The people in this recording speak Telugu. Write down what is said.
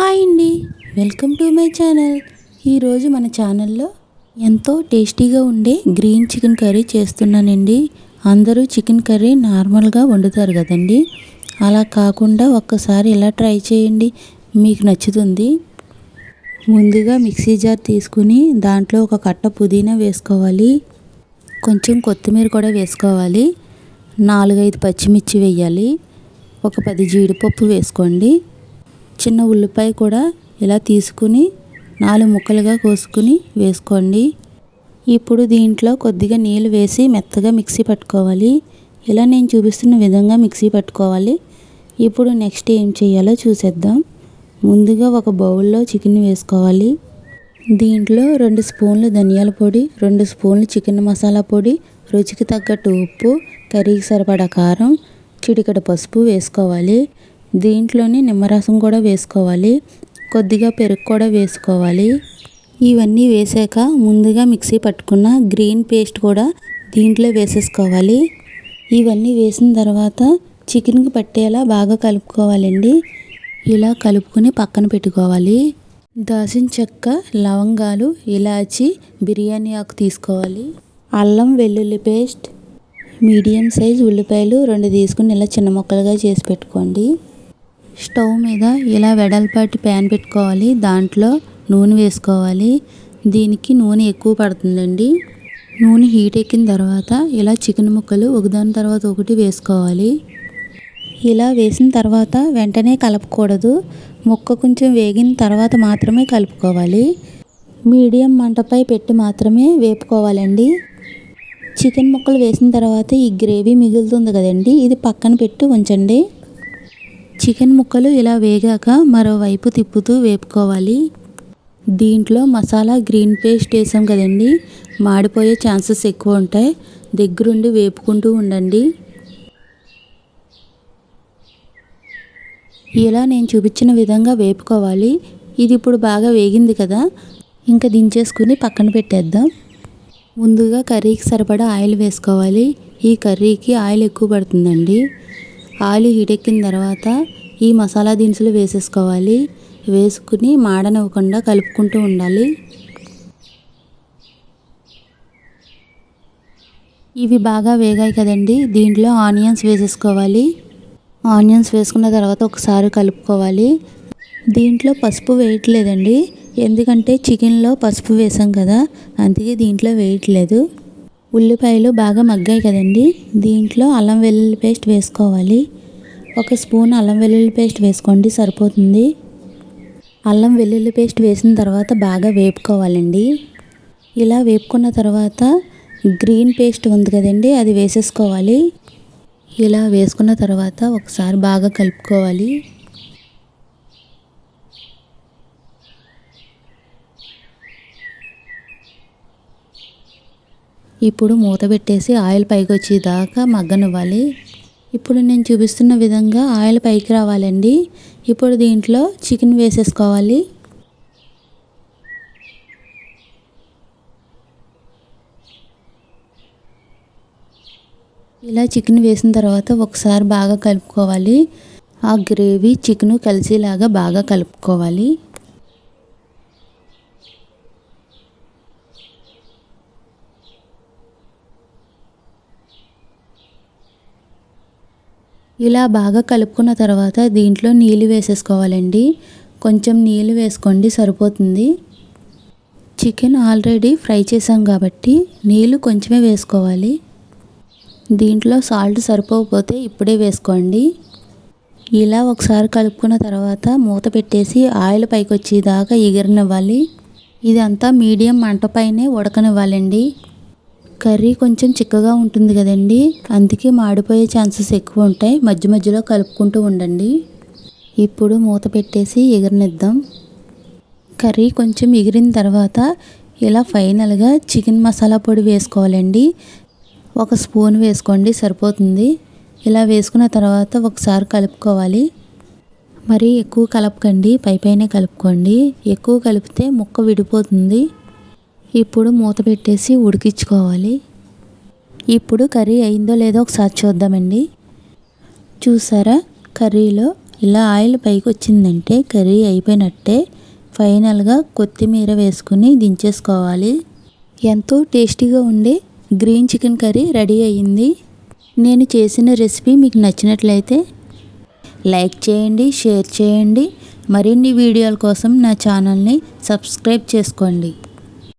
హాయ్ అండి. Welcome to my channel. ఈరోజు మన ఛానల్లో ఎంతో టేస్టీగా ఉండే గ్రీన్ చికెన్ కర్రీ చేస్తున్నానండి. అందరూ చికెన్ కర్రీ నార్మల్గా వండుతారు కదండి. అలా కాకుండా ఒక్కసారి ఇలా ట్రై చేయండి. మీకు నచ్చుతుంది. ముందుగా మిక్సీ జార్ తీసుకుని దాంట్లో ఒక కట్ట పుదీనా వేసుకోవాలి. కొంచెం కొత్తిమీర కూడా వేసుకోవాలి. నాలుగైదు పచ్చిమిర్చి వేయాలి. ఒక పది జీడిపప్పు వేసుకోండి. చిన్న ఉల్లిపాయ కూడా ఇలా తీసుకుని నాలుగు ముక్కలుగా కోసుకుని వేసుకోండి. ఇప్పుడు దీంట్లో కొద్దిగా నీళ్ళు వేసి మెత్తగా మిక్సీ పట్టుకోవాలి. ఇలా నేను చూపిస్తున్న విధంగా మిక్సీ పట్టుకోవాలి. ఇప్పుడు నెక్స్ట్ ఏం చేయాలో చూసేద్దాం. ముందుగా ఒక బౌల్లో చికెన్ వేసుకోవాలి. దీంట్లో రెండు స్పూన్లు ధనియాల పొడి రెండు స్పూన్లు చికెన్ మసాలా పొడి రుచికి తగ్గట్టు ఉప్పు కర్రీకి సరిపడా కారం చిటికడ పసుపు వేసుకోవాలి. దీంట్లోనే నిమ్మరసం కూడా వేసుకోవాలి. కొద్దిగా పెరుగు కూడా వేసుకోవాలి. ఇవన్నీ వేసాక ముందుగా మిక్సీ పట్టుకున్న గ్రీన్ పేస్ట్ కూడా దీంట్లో వేసేసుకోవాలి. ఇవన్నీ వేసిన తర్వాత చికెన్కి పట్టేలా బాగా కలుపుకోవాలండి. ఇలా కలుపుకొని పక్కన పెట్టుకోవాలి. దాసిన చెక్క లవంగాలు ఇలాచి బిర్యానీ ఆకు తీసుకోవాలి. అల్లం వెల్లుల్లి పేస్ట్ మీడియం సైజ్ ఉల్లిపాయలు రెండు తీసుకుని ఇలా చిన్న ముక్కలుగా చేసి పెట్టుకోండి. స్టవ్ మీద ఇలా వెడల్పాటి ప్యాన్ పెట్టుకోవాలి. దాంట్లో నూనె వేసుకోవాలి. దీనికి నూనె ఎక్కువ పడుతుందండి. నూనె హీట్ ఎక్కిన తర్వాత ఇలా చికెన్ ముక్కలు ఒకదాని తర్వాత ఒకటి వేసుకోవాలి. ఇలా వేసిన తర్వాత వెంటనే కలపకూడదు. ముక్క కొంచెం వేగిన తర్వాత మాత్రమే కలుపుకోవాలి. మీడియం మంటపై పెట్టి మాత్రమే వేపుకోవాలండి. చికెన్ ముక్కలు వేసిన తర్వాత ఈ గ్రేవీ మిగులుతుంది కదండి. ఇది పక్కన పెట్టి ఉంచండి. చికెన్ ముక్కలు ఇలా వేగాక మరోవైపు తిప్పుతూ వేపుకోవాలి. దీంట్లో మసాలా గ్రీన్ పేస్ట్ వేసాం కదండి. మాడిపోయే ఛాన్సెస్ ఎక్కువ ఉంటాయి. దగ్గరుండి వేపుకుంటూ ఉండండి. ఇలా నేను చూపించిన విధంగా వేపుకోవాలి. ఇది ఇప్పుడు బాగా వేగింది కదా. ఇంకా దించేసుకుని పక్కన పెట్టేద్దాం. ముందుగా కర్రీకి సరిపడా ఆయిల్ వేసుకోవాలి. ఈ కర్రీకి ఆయిల్ ఎక్కువ పడుతుందండి. ఆయిల్ హీట్ ఎక్కిన తర్వాత ఈ మసాలా దినుసులు వేసేసుకోవాలి. వేసుకుని మాడనివ్వకుండా కలుపుకుంటూ ఉండాలి. ఇవి బాగా వేగాయి కదండి. దీంట్లో ఆనియన్స్ వేసేసుకోవాలి. ఆనియన్స్ వేసుకున్న తర్వాత ఒకసారి కలుపుకోవాలి. దీంట్లో పసుపు వేయట్లేదండి. ఎందుకంటే చికెన్లో పసుపు వేసాం కదా అందుకే దీంట్లో వేయట్లేదు. ఉల్లిపాయలు బాగా మగ్గాయి కదండి. దీంట్లో అల్లం వెల్లుల్లి పేస్ట్ వేసుకోవాలి. ఒక స్పూన్ అల్లం వెల్లుల్లి పేస్ట్ వేసుకోండి సరిపోతుంది. అల్లం వెల్లుల్లి పేస్ట్ వేసిన తర్వాత బాగా వేపుకోవాలండి. ఇలా వేపుకున్న తర్వాత గ్రీన్ పేస్ట్ ఉంది కదండి అది వేసేసుకోవాలి. ఇలా వేసుకున్న తర్వాత ఒకసారి బాగా కలుపుకోవాలి. ఇప్పుడు మూత పెట్టేసి ఆయిల్ పైకి వచ్చేదాకా మగ్గనివ్వాలి. ఇప్పుడు నేను చూపిస్తున్న విధంగా ఆయిల్ పైకి రావాలండి. ఇప్పుడు దీంట్లో చికెన్ వేసేసుకోవాలి. ఇలా చికెన్ వేసిన తర్వాత ఒకసారి బాగా కలుపుకోవాలి. ఆ గ్రేవీ చికెన్ కలిసేలాగా బాగా కలుపుకోవాలి. ఇలా బాగా కలుపుకున్న తర్వాత దీంట్లో నీళ్ళు వేసేసుకోవాలండి. కొంచెం నీళ్ళు వేసుకోండి సరిపోతుంది. చికెన్ ఆల్రెడీ ఫ్రై చేసాం కాబట్టి నీళ్ళు కొంచెమే వేసుకోవాలి. దీంట్లో సాల్ట్ సరిపోకపోతే ఇప్పుడే వేసుకోండి. ఇలా ఒకసారి కలుపుకున్న తర్వాత మూత పెట్టేసి ఆయిల్ పైకి వచ్చేదాకా ఎగరనివ్వాలి. ఇదంతా మీడియం మంట పైనే ఉడకనివ్వాలండి. కర్రీ కొంచెం చిక్కగా ఉంటుంది కదండి. అందుకే మాడిపోయే ఛాన్సెస్ ఎక్కువ ఉంటాయి. మధ్య మధ్యలో కలుపుకుంటూ ఉండండి. ఇప్పుడు మూత పెట్టేసి ఎగిరినిద్దాం. కర్రీ కొంచెం ఎగిరిన తర్వాత ఇలా ఫైనల్గా చికెన్ మసాలా పొడి వేసుకోవాలండి. ఒక స్పూన్ వేసుకోండి సరిపోతుంది. ఇలా వేసుకున్న తర్వాత ఒకసారి కలుపుకోవాలి. మరి ఎక్కువ కలపకండి పైపైనే కలుపుకోండి. ఎక్కువ కలిపితే ముక్క విడిపోతుంది. ఇప్పుడు మూత పెట్టేసి ఉడికించుకోవాలి. ఇప్పుడు కర్రీ అయిందో లేదో ఒకసారి చూద్దామండి. చూసారా? కర్రీలో ఇలా ఆయిల్ పైకి వచ్చిందంటే కర్రీ అయిపోయినట్టే ఫైనల్గా కొత్తిమీర వేసుకుని దించేసుకోవాలి. ఎంతో టేస్టీగా ఉండే గ్రీన్ చికెన్ కర్రీ రెడీ అయ్యింది. నేను చేసిన రెసిపీ మీకు నచ్చినట్లయితే లైక్ చేయండి షేర్ చేయండి. మరిన్ని వీడియోల కోసం నా ఛానల్ని సబ్స్క్రైబ్ చేసుకోండి.